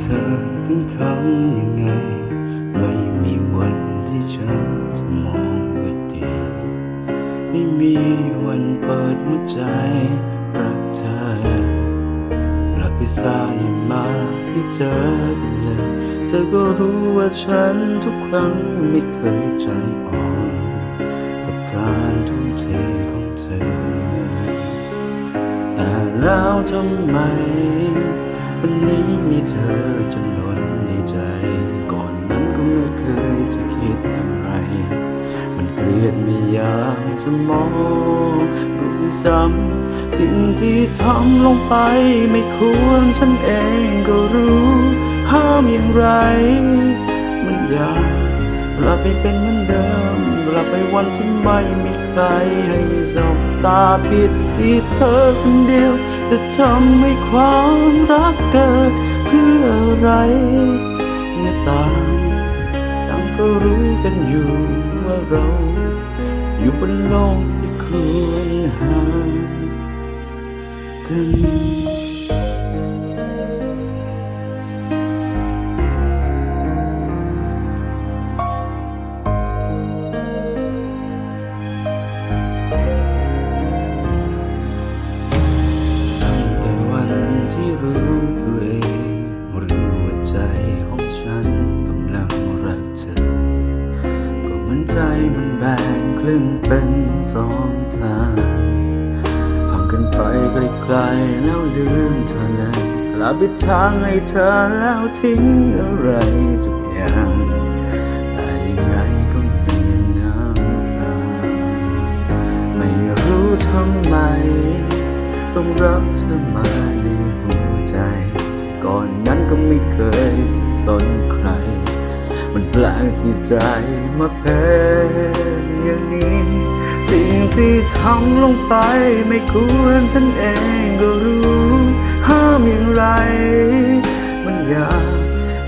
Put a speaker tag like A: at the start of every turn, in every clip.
A: เธอต้องทำยังไง ไม่มีวันที่ฉันจะมองว่าดี ไม่มีวันเปิดหัวใจรักเธอหลับไปซาอย่ามาให้เจอกันเลย เธอก็รู้ว่าฉันทุกครั้งไม่เคยใจอ่อนกับการทุ่มเทของเธอ แต่แล้วทำไม วันนี้มีเธอจนล้นในใจ ก่อนนั้นก็ไม่เคยจะคิดอะไร มันเกลียดไม่อยากจะมองรู้ซ้ำสิ่งที่ทำลงไปไม่ควรฉันเองก็รู้ห้ามอย่างไร มันอยากกลับไปเป็นเหมือนเดิมกลับไปวันที่ไม่มีใครให้สบตาผิดที่เธอคนเดียว แต่ทำให้ความรักเกิดเพื่ออะไรเมื่อต่างต่างก็รู้กันอยู่ว่าเรา อยู่บนโลกที่ควรห่างกัน เป็นสองทางห่างกันไปไกลๆแล้วลืมเธอเลยกลับไปทางให้เธอแล้วทิ้งอะไรทุกอย่างแต่ยังไงก็มีน้ำตา ไม่รู้ทำไม ต้องรับเธอมาในหัวใจ ก่อนนั้นก็ไม่เคยจะสนใคร มันแปลกที่ใจมาเป็นอย่างนี้ สิ่งที่ทำลงไปไม่ควรฉันเองก็รู้ห้ามอย่างไร มันอยาก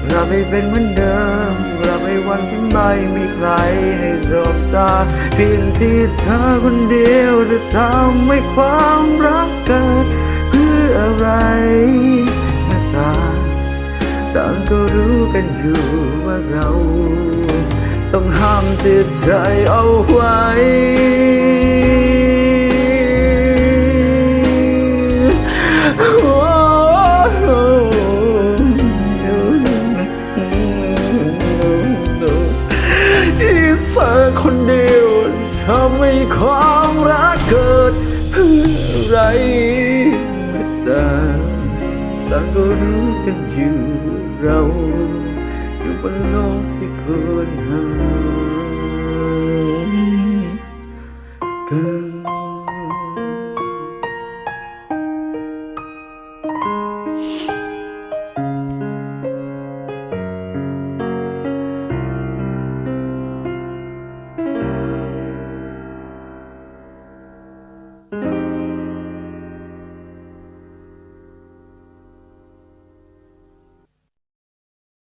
A: กลับไปเป็นเหมือนเดิมกลับไปวันที่ไม่มีใครให้สบตาเพียงที่เธอคนเดียวจะทำให้ความรักเกิดเพื่ออะไร ต่างก็รู้กันอยู่ว่าเรา ต้องห้ามจิตใจเอาไว้ที่เธอคนเดียวทำให้ความรักเกิดเพื่อะไรไม่ต่ต่างก็รู้กันอยู่ เรา อยู่บนโลกที่ควรหาเกัน